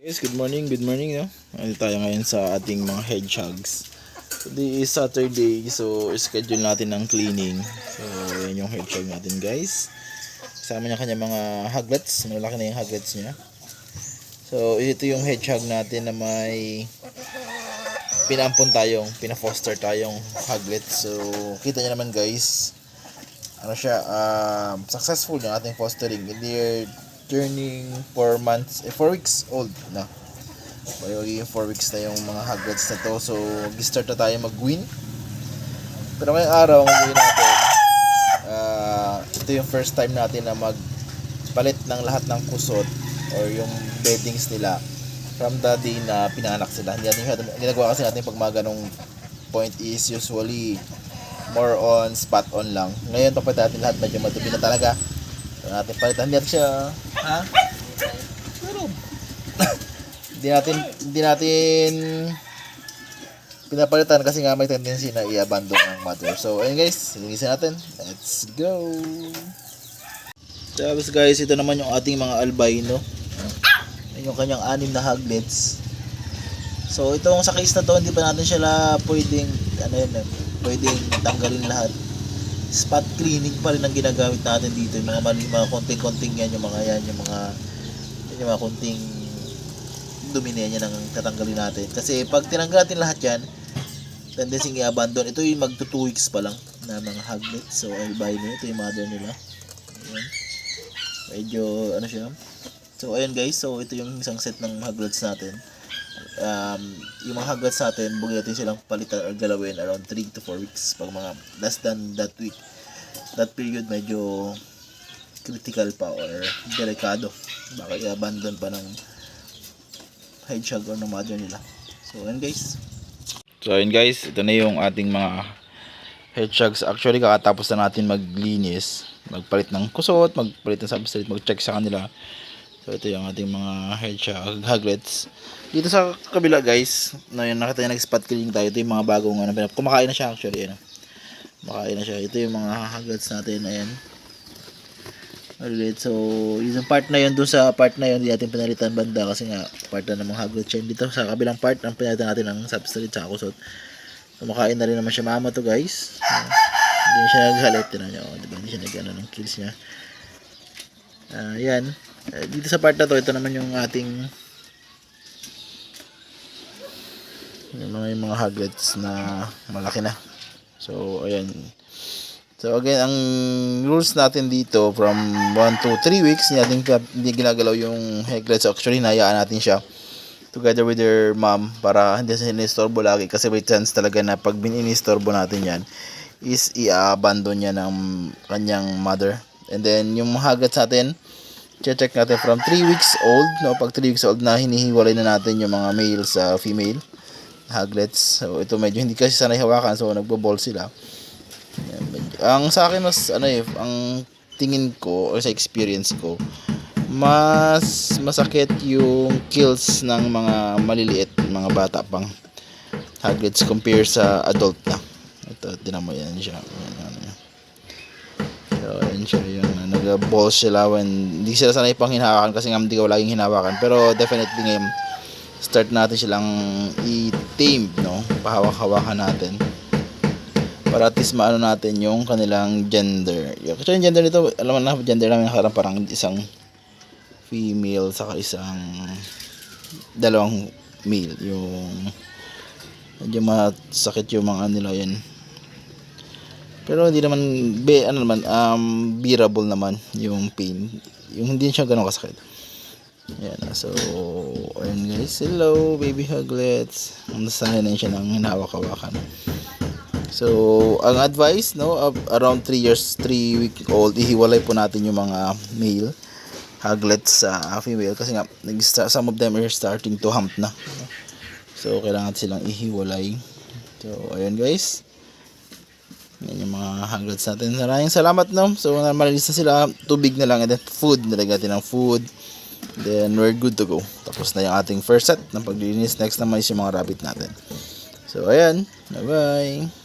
Guys, good morning, good morning. No? Nandito tayo ngayon sa ating mga hedgehogs. Today is Saturday, so schedule natin ng cleaning. So, yan yung hedgehog natin guys. Kasama niya kanya mga hoglets. Malaki na yung hoglets niya. So, ito yung hedgehog natin na may pinampon tayong, pina-foster tayong hoglets. So, kita niyo naman guys, ano siya, um, successful yung ating fostering. They're turning 4 months, eh, 4 weeks old na. Bayo, magiging 4 weeks na yung mga hoglets na to. So, mag-start na tayo mag-win. Pero ngayong araw, ang gagawin natin, ah, ito yung first time natin na magpalit ng lahat ng kusot or yung beddings nila from the day na pinanganak sila. Hindi natin, ginagawa kasi natin pag mga point is usually more on spot on lang. Ngayon, papalit natin lahat medyo matubi na talaga. Natin palitan. Natin siya, ha? Pero, hindi natin, hindi natin pinapalitan kasi nga may tendency na i-abandon ang mother. So, ayun guys, linisin natin. Let's go! Tapos guys, ito naman yung ating mga albino. Ayun yung kanyang anim na hoglets. So, itong sa case na to, hindi pa natin siya la pwedeng, ano yun, eh, pwedeng tanggalin lahat. Spot cleaning pa rin ang ginagamit natin dito. Yung mga mali, mga konting-konting yan, yung mga yan, yung mga, yung mga konting dumi na yan ang tatanggalin natin. Kasi pag tinanggal natin lahat yan, tendency i-abandon. Ito yung magto 2 weeks pa lang na mga hoglets. So, albino, ito yung mother nila. Ayan. Medyo, ano siya. So, ayan guys. So, ito yung isang set ng hoglets natin um, yung mga hagats sa atin, bugay natin silang palitan or galawin around 3 to 4 weeks. Pag mga less than that week, that period medyo critical pa or delikado. Baka i-abandon pa ng hedgehog or ng mother nila. So, ayan guys. So, ayan guys. Ito na yung ating mga hedgehogs. Actually, kakatapos na natin maglinis. Magpalit ng kusot, magpalit ng substrate, mag-check sa kanila. So, ito yung ating mga hedgehog hoglets. Dito sa kabila guys, na yun, nakita nyo nag-spot cleaning tayo. Ito yung mga bagong ano, kumakain na siya actually. Ano. Kumakain na siya. Ito yung mga hoglets natin. Ayan. Alright, so yung part na yun, dun sa part na yun, hindi natin pinalitan banda kasi nga part na ng mga hoglets yun. Dito sa kabilang part, ang pinalitan natin ng substrate sa kusot. Kumakain na rin naman siya mama to guys. Ayan. Hindi siya naghalit. Tinan nyo, oh, diba? Hindi siya nag-ano ng kills niya. Ah, yan. Eh, dito sa part na to, ito naman yung ating yung mga, yung mga hoglets na malaki na. So, ayan. So, again, ang rules natin dito from 1 to 3 weeks, hindi natin hindi ginagalaw yung hoglets. Actually, nayaan natin siya together with their mom para hindi siya inistorbo lagi kasi may chance talaga na pag binistorbo natin yan is i-abandon niya ng kanyang mother. And then, yung mga hoglets natin, check natin from 3 weeks old, no? Pag 3 weeks old na, hinihiwalay na natin yung mga male sa female hoglets. So, ito medyo hindi kasi sanay hawakan, so nagbo-ball sila. Yan, Ang sa akin mas, ano eh, ang tingin ko, or sa experience ko, mas masakit yung kills ng mga maliliit, mga bata pang hoglets compare sa adult na. Ito, tinan mo yan siya. Yan, ano yan. So, ayun siya yung nag-balls sila when hindi sila sanay pang hinawakan kasi nga hindi ko laging hinawakan. Pero definitely ngayon, start natin silang i-tame, no? Pahawak-hawakan natin. Para at least maano natin yung kanilang gender. Actually, yung gender nito, alam mo na, gender namin nakarang parang isang female saka isang dalawang male. Yung medyo masakit yung mga nila yan. Pero hindi naman, be, ano naman, um, bearable naman yung pain. Yung hindi siya ganun kasakit. Ayan, so, ayun guys, hello, baby hoglets. Ang nasanay na siya ng hinawak-hawakan. So, ang advice, no, around 3 years, 3 week old, ihiwalay po natin yung mga male hoglets sa female kasi nga, some of them are starting to hump na. So, kailangan silang ihiwalay. So, ayun guys. Yan yung mga hoglets natin. Maraming salamat, no? So, malinis na sila. Tubig na lang and then food. Nilagay natin ng food. Then, we're good to go. Tapos na yung ating first set ng paglilinis. Next naman is yung mga rabbit natin. So, ayan. Bye-bye.